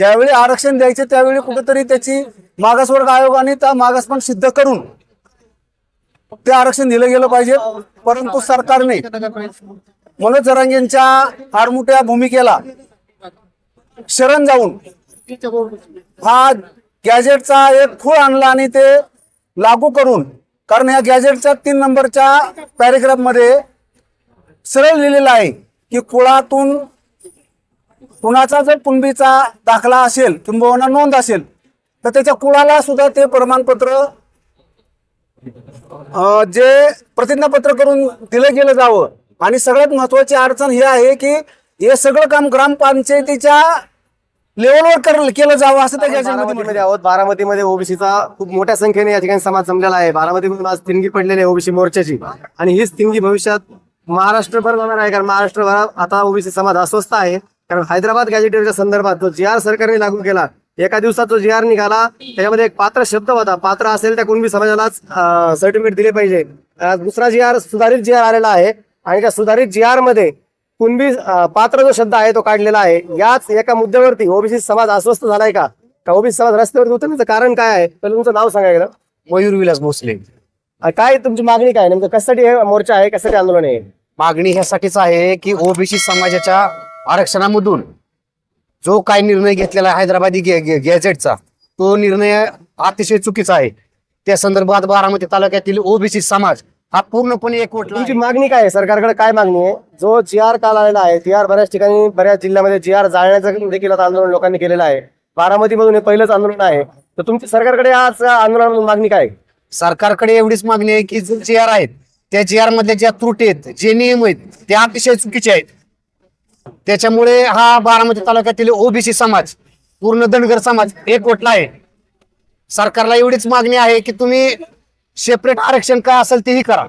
ज्यावेळी आरक्षण द्यायचे त्यावेळी कुठेतरी त्याची मागासवर्ग आयोगाने त्या मागासपण सिद्ध करून ते आरक्षण दिलं गेलं पाहिजे परंतु सरकारने मनोज जरांगेंच्या मोठ्या भूमिकेला शरण जाऊन हा गॅजेटचा एक खूळ आणला आणि ते लागू करून कारण ह्या गॅजेटच्या तीन नंबरच्या पॅरेग्राफमध्ये सरळ लिहिलेलं आहे की कुळातून कुणाचा जर कुणबीचा दाखला असेल किंबहुना नोंद असेल तर त्याच्या कुळाला सुद्धा ते प्रमाणपत्र जे प्रतिज्ञापत्र करून दिलं गेलं जावं. आणि सगळ्यात महत्वाची अडचण ही आहे की हे सगळं काम ग्रामपंचायतीच्या लेवलवर कर- केलं जावं असं त्या गॅजेटमध्ये म्हटलं बारामतीमध्ये आहोत. बारामतीमध्ये ओबीसीचा खूप मोठ्या संख्येने या ठिकाणी समाज जमलेला आहे. बारामतीमधून आज तिंगी पडलेली आहे ओबीसी मोर्चाची. आणि हीच तिंगी भविष्यात महाराष्ट्रभर जाणार आहे. कारण महाराष्ट्रभरात आता ओबीसी समाज अस्वस्थ आहे. कारण हैदराबाद गॅजेटेडच्या संदर्भात जो जी आर सरकारने लागू केला एका दिवसात जो जी आर निघाला त्याच्यामध्ये एक पात्र शब्द होता. पात्र असेल त्या कुणबी समाजालाच सर्टिफिकेट दिले पाहिजे. दुसरा जी आर सुधारित जी आर आलेला आहे आणि त्या सुधारित जी आरमध्ये कुणबी पात्र जो शब्द आहे तो काढलेला आहे. याच एका मुद्द्यावरती ओबीसी समाज अस्वस्थ झालाय का? ओबीसी समाज रस्त्यावरती उतरण्याचं कारण काय आहे? तर तुमचं नाव सांगा एकदा. मयूर विलास भोसले. काय तुमची मागणी काय? नेमकं कशासाठी हे मोर्चा आहे? कशासाठी आंदोलन आहे? मागणी ह्यासाठीच आहे की ओबीसी समाजाच्या आरक्षणामधून जो काय निर्णय घेतलेला आहे हैदराबादी गे- गे- गॅझेटचा तो निर्णय अतिशय चुकीचा आहे. त्या संदर्भात बारामती तालुक्यातील ओबीसी समाज हा पूर्णपणे एकवटला तुमची. मागणी काय आहे? सरकारकडे काय मागणी आहे? जो जी आर काल आलेला आहे जी आर बऱ्याच ठिकाणी बऱ्याच जिल्ह्यामध्ये जी आर जाळण्याचं देखील आता आंदोलन लोकांनी केलेलं आहे. बारामतीमधून हे पहिलंच आंदोलन आहे. तर तुमची सरकारकडे आज आंदोलनामधून मागणी काय? सरकारकडे एवढीच मागणी आहे की जे जी आर आहेत त्या जी आर मधल्या ज्या त्रुटी आहेत जे नियम आहेत ते अतिशय चुकीचे आहेत. त्याच्यामुळे हा बारामती तालुक्यातील ओबीसी समाज पूर्ण धनगर समाज एकवटला आहे. सरकारला एवढीच मागणी आहे की तुम्ही सेपरेट आरक्षण काय असेल तेही करा.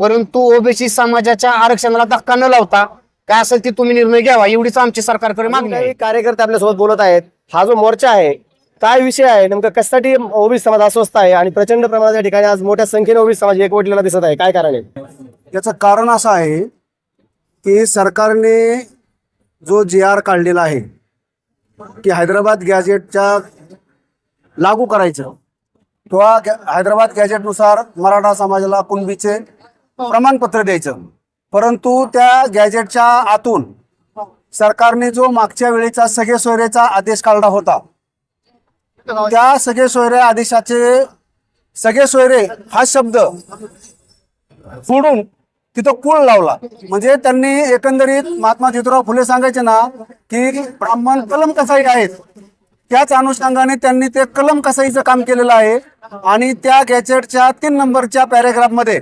परंतु ओबीसी समाजाच्या आरक्षणाला धक्का न लावता काय असेल ते तुम्ही निर्णय घ्यावा एवढीच आमची सरकारकडे मागणी आहे. काही कार्यकर्ते आपल्यासोबत बोलत आहेत. हा जो मोर्चा आहे काय विषय आहे? नेमकं कशासाठी ओबीसी समाज अस्वस्थ आहे? आणि प्रचंड प्रमाणात या ठिकाणी आज मोठ्या संख्येने ओबीसी समाज एकवटलेला दिसत आहे. काय कारण आहे? याचं कारण असं आहे की सरकारने जो जी आर काढलेला आहे की हैदराबाद गॅजेटच्या लागू करायचं. किंवा हैदराबाद गॅजेटनुसार मराठा समाजाला कुणबीचे प्रमाणपत्र द्यायचं. परंतु त्या गॅजेटच्या आतून सरकारने जो मागच्या वेळेचा सगळे सोयरेचा आदेश काढला होता त्या सगळे सोयरे आदेशाचे सगळे सोयरे हा शब्द सोडून तिथं कुळ लावला. म्हणजे त्यांनी एकंदरीत महात्मा ज्योतिराव फुले सांगायचे ना की ब्राह्मण कलम कसाई आहेत. त्याच अनुषंगाने त्यांनी ते कलम कसाईचं काम केलेलं आहे. आणि त्या गॅजेटच्या तीन नंबरच्या पॅरेग्राफमध्ये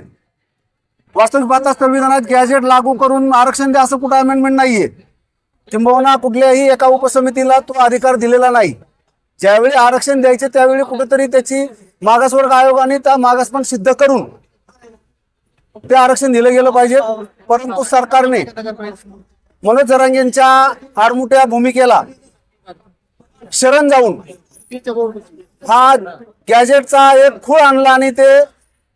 वास्तविक पाहता संविधानात गॅजेट लागू करून आरक्षण द्या असं कुठं अमेंडमेंट नाहीये. किंबहुना कुठल्याही एका उपसमितीला तो अधिकार दिलेला नाही. ज्यावेळी आरक्षण द्यायचे त्यावेळी कुठेतरी त्याची मागासवर्ग आयोगाने त्या मागासपण सिद्ध करून ते आरक्षण दिलं गेलं पाहिजे परंतु सरकारने मनोज जरांगेंच्या आडमुट्या भूमिकेला शरण जाऊन हा गॅजेटचा एक खूळ आणला आणि ते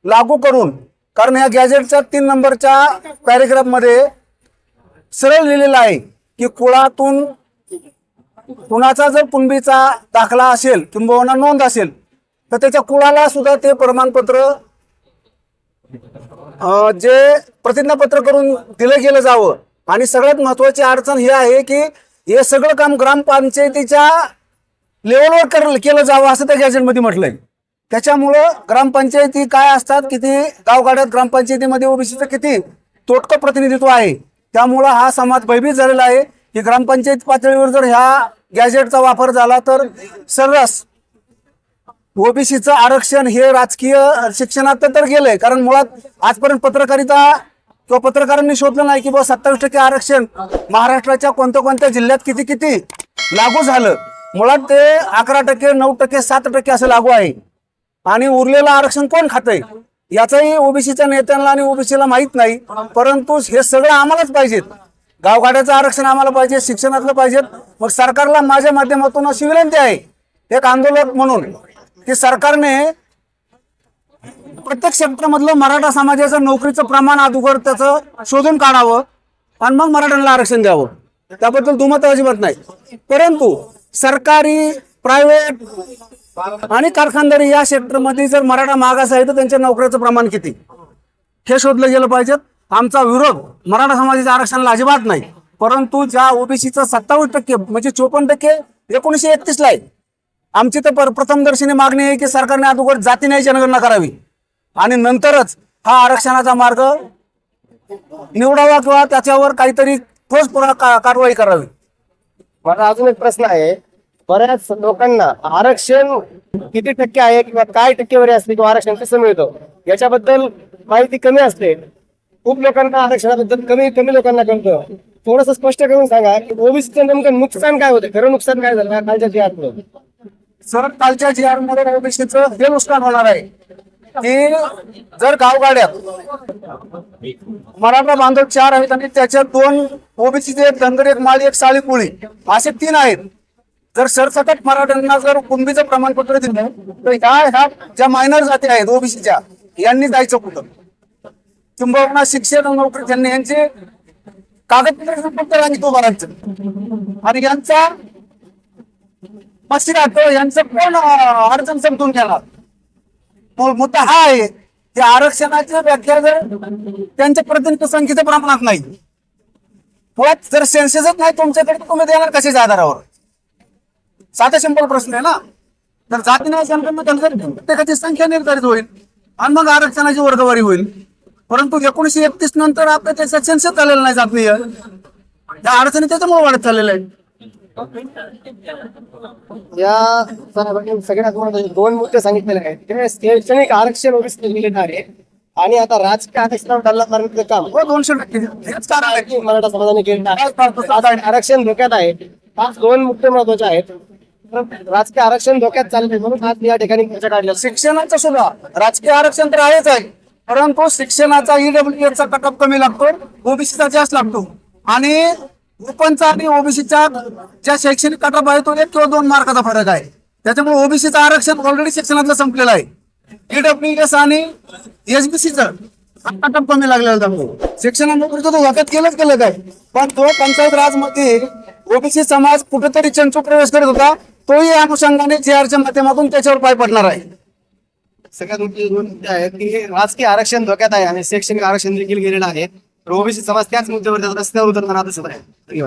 लागू करून कारण ह्या गॅजेटच्या तीन नंबरच्या पॅरेग्राफमध्ये सरळ लिहिलेलं आहे की कुळातून कुणाचा जर कुणबीचा दाखला असेल किंबहुना नोंद असेल तर त्याच्या कुळाला सुद्धा ते प्रमाणपत्र जे प्रतिज्ञापत्र करून दिलं गेलं जावं. आणि सगळ्यात महत्वाची अडचण ही आहे की हे सगळं काम ग्रामपंचायतीच्या लेवलवर कर केलं जावं असं त्या गॅजेटमध्ये म्हटलंय. त्याच्यामुळं ग्रामपंचायती काय असतात किती गावगाड्यात ग्रामपंचायतीमध्ये ओबीसीचं किती तोटकं प्रतिनिधित्व आहे त्यामुळं हा समाज भयभीत झालेला आहे की ग्रामपंचायत पातळीवर जर ह्या गॅजेटचा वापर झाला तर सर्रास ओबीसीचं आरक्षण हे राजकीय शिक्षणात तर गेलंय. कारण मुळात आजपर्यंत पत्रकारिता किंवा पत्रकारांनी शोधलं नाही की बाबा सत्तावीस टक्के आरक्षण महाराष्ट्राच्या कोणत्या कोणत्या जिल्ह्यात किती किती लागू झालं. मुळात ते अकरा टक्के नऊ टक्के सात टक्के असं लागू आहे. आणि उरलेलं आरक्षण कोण खातंय? याचाही ओबीसीच्या नेत्यांना आणि ओबीसीला माहीत नाही. परंतु हे सगळं आम्हालाच पाहिजेत. गावगाड्याचं आरक्षण आम्हाला पाहिजे शिक्षणातलं पाहिजेत. मग सरकारला माझ्या माध्यमातून अशी विनंती आहे. एक आंदोलक म्हणून की सरकारने प्रत्येक क्षेत्रामधलं मराठा समाजाचं नोकरीचं प्रमाण अगोदर त्याचं शोधून काढावं आणि मग मराठ्यांना आरक्षण द्यावं. त्याबद्दल दुमत अजिबात नाही. परंतु सरकारी प्रायव्हेट आणि कारखानदारी या क्षेत्रामध्ये जर मराठा मागास आहे तर त्यांच्या नोकऱ्याचं प्रमाण किती? हे शोधलं गेलं पाहिजेत. आमचा विरोध मराठा समाजाच्या आरक्षणाला अजिबात नाही. परंतु ज्या ओबीसीचं सत्तावीस टक्के म्हणजे चोपन्न टक्के एकोणीशे एकतीस ला आहे आमची तर पर- प्रथमदर्शनी मागणी आहे की सरकारने अगोदर जाती न्याय जनगणना करावी. आणि नंतरच हा आरक्षणाचा मार्ग निवडावा किंवा त्याच्यावर काहीतरी ठोस कारवाई करावी. मला अजून एक प्रश्न आहे. बऱ्याच लोकांना आरक्षण किती टक्के आहे किंवा काय टक्केवारी असते किंवा आरक्षण कसं मिळतं? याच्याबद्दल माहिती कमी असते. खूप लोकांना आरक्षणाबद्दल कमी कमी लोकांना कळतं. थोडस स्पष्ट करून सांगा की ओबीसीचं नेमकं नुकसान काय होतं? खरं नुकसान काय झालं? कालच्या सर कालच्या जी आरमध्ये ओबीसीचं हे नुकसान होणार आहे. की जर गावगाड्यात मराठा बांधव चार आहेत आणि त्याच्यात दोन ओबीसीचे एक धनगर एक माळी एक साळी कुळी असे तीन आहेत. जर सरसकट मराठ्यांना जर कुणबीचं प्रमाणपत्र दिलं तर ह्या ह्या ज्या मायनर जाती आहेत ओबीसीच्या यांनी जायचं कुठं? किंबहुना शिक्षण नोकरी त्यांनी यांचे कागदपत्र आणि तो उभं आणि यांचा मस्ती यांचं कोण अडचण समजून घेणार. मुद्दा हा आहे की आरक्षणाची व्याख्या जर त्यांच्या प्रतिनिधी संख्येच्या प्रमाणात नाही मुळात जर सेन्सेसच नाही तुमच्याकडे तुम्ही देणार कशाच्या आधारावर? साधा सिंपल प्रश्न आहे ना? तर जातीने प्रत्येकाची संख्या निर्धारित होईल आणि मग आरक्षणाची वर्गवारी होईल. परंतु एकोणीशे एकतीस नंतर आपल्या त्याचा सेन्सेस झालेला नाही जातीय त्या अडचणी त्याच्यामुळे वाढत चाललेल्या आहेत. या साहेबांनी महत्त्वाचे दोन मुद्दे सांगितलेले आहेत. शैक्षणिक आरक्षण दिलेलं आहे. आणि आता राजकीय आरक्षणावर डल्ला मारण्याचं काम. हो दोनशे टक्के. मराठा समाजाने केलेलं आज आरक्षण धोक्यात आहे. आज दोन मुद्दे महत्त्वाचे आहेत. राजकीय आरक्षण धोक्यात चालले म्हणून आज या ठिकाणी चर्चा काढली शिक्षणाचं सुद्धा. राजकीय आरक्षण तर आहेच आहे. परंतु शिक्षणाचा ईडब्ल्यू चा कटअप कमी लागतो. ओबीसीचा जास्त लागतो. आणि ओपनचा आणि ओबीसीच्या ज्या शैक्षणिक कटाप आहे तो एक किंवा दोन मार्काचा फरक आहे. त्याच्यामुळे ओबीसीचं आरक्षण ऑलरेडी शिक्षणातलं संपलेलं आहे. ईडब्ल्यू एस आणि एसबीसीचं कटाप कमी लागलेला त्यामुळे. शिक्षणानोकरीचं तो वाकत केलंच केलं काय पण तो पंचायत राजमध्ये ओबीसी समाज कुठेतरी चंचू प्रवेश करत होता तोही या अनुषंगाने जे आरच्या माध्यमातून त्याच्यावर पाय पडणार आहे. सगळ्यात मोठी दोन मुद्दे आहेत की राजकीय आरक्षण धोक्यात आहे आणि शैक्षणिक आरक्षण देखील गेलेलं आहे. ओबीसी समाज त्याच मुद्द्यावर रस्त्यावर उतरताना दिसत आहे